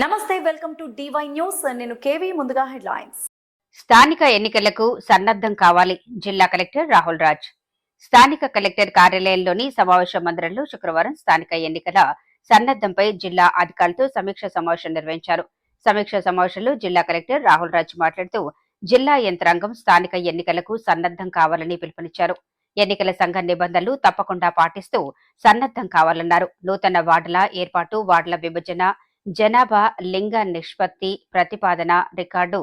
నమస్తే welcome to DY news. నేను KV ముందుగా హెడ్లైన్స్. స్థానిక ఎన్నికలకు సన్నద్ధం కావాలి జిల్లా కలెక్టర్ రాహుల్ రాజ్. స్థానిక కలెక్టర్ కార్యాలయంలోని సమావేశ మందిరంలో శుక్రవారం స్థానిక ఎన్నికల సన్నద్ధంపై జిల్లా అధికారులతో సమీక్ష సమావేశం నిర్వహించారు. సమీక్ష సమావేశంలో జిల్లా కలెక్టర్ రాహుల్ రాజ్ మాట్లాడుతూ జిల్లా యంత్రాంగం స్థానిక ఎన్నికలకు సన్నద్ధం కావాలని పిలుపునిచ్చారు. ఎన్నికల సంఘ నిబంధనలు తప్పకుండా పాటిస్తూ సన్నద్ధం కావాలన్నారు. నూతన వార్డుల ఏర్పాటు వార్డుల విభజన జనాభా లింగ నిష్పత్తి ప్రతిపాదన రికార్డు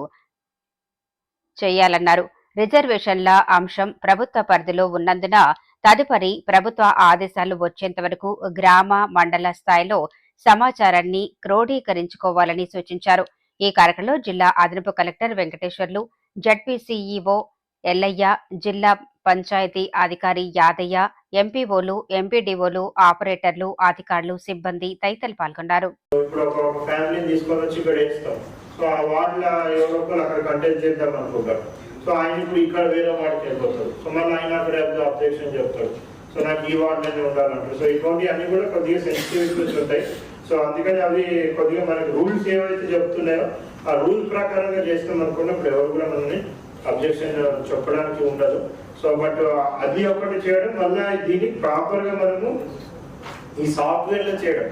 చేయాలన్నారు. రిజర్వేషన్ల అంశం ప్రభుత్వ పరిధిలో ఉన్నందున తదుపరి ప్రభుత్వ ఆదేశాలు వచ్చేంత వరకు గ్రామ మండల స్థాయిలో సమాచారాన్ని క్రోడీకరించుకోవాలని సూచించారు. ఈ కార్యక్రమంలో జిల్లా అదనపు కలెక్టర్ వెంకటేశ్వర్లు జడ్పీసీఈఓ ఎల్లయ్య జిల్లా పంచాయతీ అధికారి యాదయ్య ఎంపీఓలు ఎంపీడీఓలు ఆపరేటర్లు అధికారులు సిబ్బంది తదితరులు పాల్గొన్నారు. సో ఆ వార్డుల ఎవరో అక్కడ కంటెస్ట్ చేద్దాం అనుకుంటారు. సో ఆయన ఇప్పుడు ఇక్కడ వేరే వాడికి వెళ్ళిపోతాడు. సో మళ్ళీ ఆయన అక్కడ అబ్జెక్షన్ చెప్తాడు. సో నాకు ఈ వార్డులోనే ఉండాలంటారు. సో ఇటువంటి అన్ని కూడా కొద్దిగా సెన్సిటివిటీస్ ఉంటాయి. సో అందుకని అవి కొద్దిగా మనకి రూల్స్ ఏవైతే చెప్తున్నాయో ఆ రూల్ ప్రకారంగా చేస్తాం అనుకున్నప్పుడు ఎవరు కూడా మనల్ని అబ్జెక్షన్ చెప్పడానికి ఉండదు. సో బట్ అది ఒకటి చేయడం వల్ల దీన్ని ప్రాపర్గా మనము ఈ సాఫ్ట్వేర్లో చేయడం.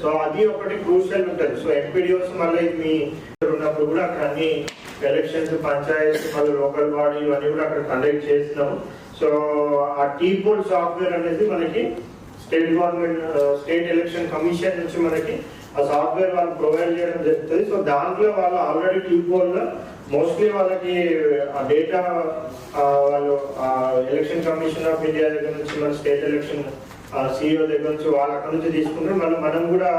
సో అది ఒకటి క్రూషియల్ ఉంటుంది. సో ఎంపీడిఓస్ మళ్ళీ మీ ఉన్నప్పుడు కూడా అక్కడ అన్ని ఎలక్షన్స్ పంచాయత్ మళ్ళీ లోకల్ బాడీ ఇవన్నీ కూడా అక్కడ కండక్ట్ చేస్తున్నాము. సో ఆ టీ సాఫ్ట్వేర్ అనేది మనకి state government state election commission నుంచి మనకి ఆ సాఫ్ట్వేర్ వాళ్ళు ప్రొవైడ్ చేయడం జరుగుతుంది. సో దాంట్లో వాళ్ళు ఆల్రెడీ ట్యూబ్ మోస్ట్లీ వాళ్ళకి ఆ డేటా వాళ్ళు ఎలక్షన్ కమిషన్ ఆఫ్ ఇండియా దగ్గర నుంచి మన స్టేట్ ఎలక్షన్ సిఇఓ దగ్గర నుంచి వాళ్ళు అక్కడ నుంచి తీసుకుంటారు. మనం మనం కూడా